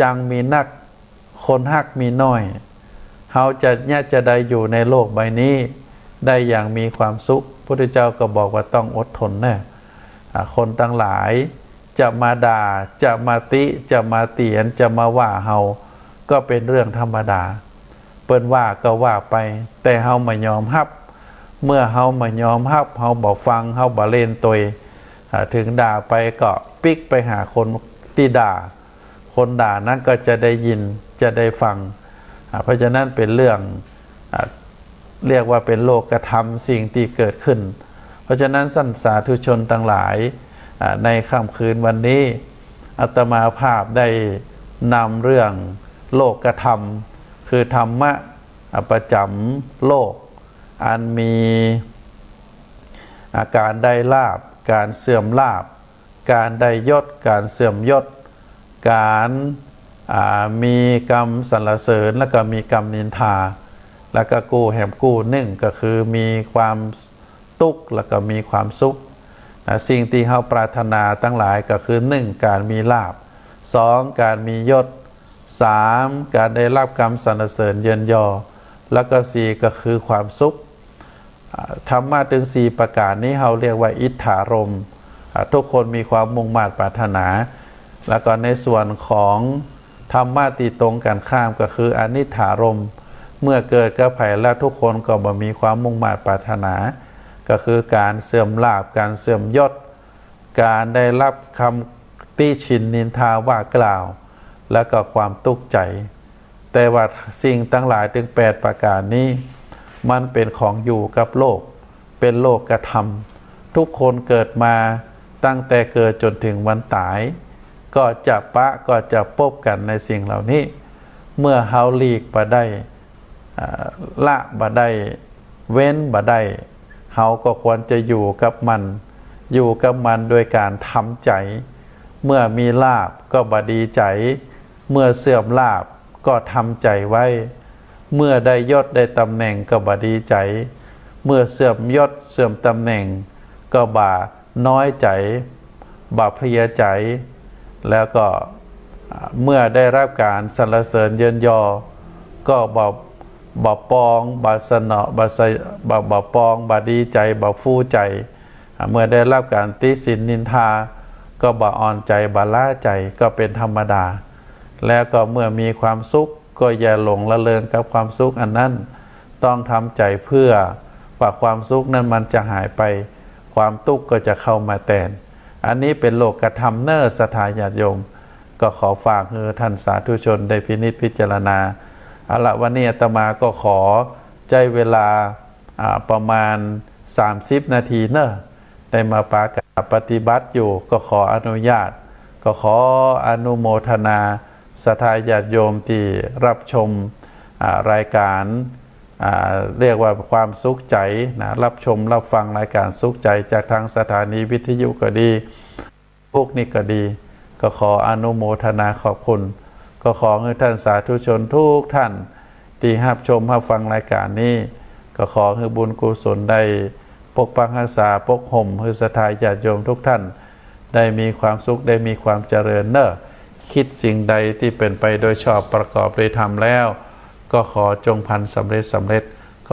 จังมีนัก คนฮักมีน้อยเฮาจะเนี่ยจะได้อยู่ในโลกใบนี้ ได้อย่างมีความสุขพุทธเจ้าก็บอกว่าต้องอดทนแน่อ่คนทั้งหลายจะมาด่าจะมาติจะมาเตียนจะมาว่าเฮาก็เป็นเรื่องธรรมดา เปิ้นว่าก็ว่าไป แต่เฮาไม่ยอมรับ เมื่อเฮาไม่ยอมรับเฮาบอกฟังเฮาบ่เล่นตัวถึงด่าไปก็ปิกไปหาคนที่ด่า คนด่านั้นก็จะได้ยินจะได้ฟัง เพราะฉะนั้นเป็นเรื่องเรียกว่าเป็นโลกธรรมสิ่งที่เกิดขึ้น เพราะฉะนั้นสันสาธุชนทั้งหลายในค่ำคืนวันนี้อาตมาภาพได้นำเรื่องโลกธรรม คือธรรมะประจำโลก อันมีอาการได้ลาบ การเสื่อมลาบ การได้ยศ การเสื่อมยศ การมีกรรมสรรเสริญ แล้วก็มีกรรมนินทา แล้วก็กู้แหมกู้หนึ่งก็คือมีความตุกแล้วก็มีความสุขนะสิ่งที่เราปรารถนาตั้งหลายก็คือหนึ่งการมีลาบสองการมียศสามการได้รับกรรมสรรเสริญเยินยอ แล้วก็สี่ก็คือความสุขธรรมะถึงสี่ประการนี้เราเรียกว่าอิทธารม ทุกคนมีความมุ่งมั่นปรารถนา แล้วก็ในส่วนของธรรมะตีตรงกันข้ามก็คืออนิถารม เมื่อเกิดกับภัยแล้วทุกคนก็บ่มีความมุ่งหมั่นปรารถนา ก็คือการเสื่อมลาบการเสื่อมยศ การได้รับคำติชินนินทาว่ากล่าว แล้วก็ความตุกข์ใจ แต่ว่าสิ่งทั้งหลายถึงแปดประการนี้ มันเป็นของอยู่กับโลก เป็นโลกกระทำทุกคนเกิดมาตั้งแต่เกิดจนถึงวันตาย ก็จะปะก็จะพบกันในสิ่งเหล่านี้ เมื่อเฮาหลีกบ่ได้ละบ่ได้เว้นบ่ได้เฮาก็ควรจะอยู่กับมัน อยู่กับมันโดยการทำใจ เมื่อมีลาบก็บดีใจ เมื่อเสื่อมลาบก็ทำใจไว้ เมื่อได้ยศได้ตำแหน่งก็บดีใจ เมื่อเสื่อมยศเสื่อมตำแหน่ง ก็บ่าน้อยใจบ่าเพลียใจ แล้วก็เมื่อได้รับการสรรเสริญเยินยอ ก็บ่บ่ปองบ่สนอบ่ใสบ่บ่ปองบ่ดีใจบ่ฟู่ใจ เมื่อได้รับการติสินนินทา ก็บ่อ่อนใจบ่ล่าใจก็เป็นธรรมดา แล้วก็เมื่อมีความสุขก็อย่าหลงละเลงกับความสุขอันนั้น ต้องทำใจเพื่อว่าความสุขนั้นมันจะหายไป ความทุกข์ก็จะเข้ามาแทน อันนี้เป็นโลกกระทำเนอร์สถาญาติโยม ก็ขอฝากคือท่านสาธุชนได้พินิจพิจารณาเอาละวันนี้อาตมาก็ขอใจเวลาประมาณ 30 นาทีเนอะได้มาปากาปฏิบัติอยู่ก็ขออนุญาต ก็ขออนุโมทนาสถาญาติโยมที่รับชมรายการ เรียกว่าความสุขใจนะรับชมรับฟังรายการสุขใจจากทางสถานีวิทยุก็ดีพวกนี้ก็ดี ก็ขออนุโมทนาขอบคุณ ก็ขอให้ท่านสาธุชนทุกท่านที่รับชมรับฟังรายการนี้ ก็ขอให้บุญกุศลได้ปกปักรักษาปกห่มให้สถายญาติโยมทุกท่าน ได้มีความสุขได้มีความเจริญเนอคิดสิ่งใดที่เป็นไปโดยชอบประกอบโดยธรรมแล้ว ก็ขอจงพันสำเร็จสำเร็จ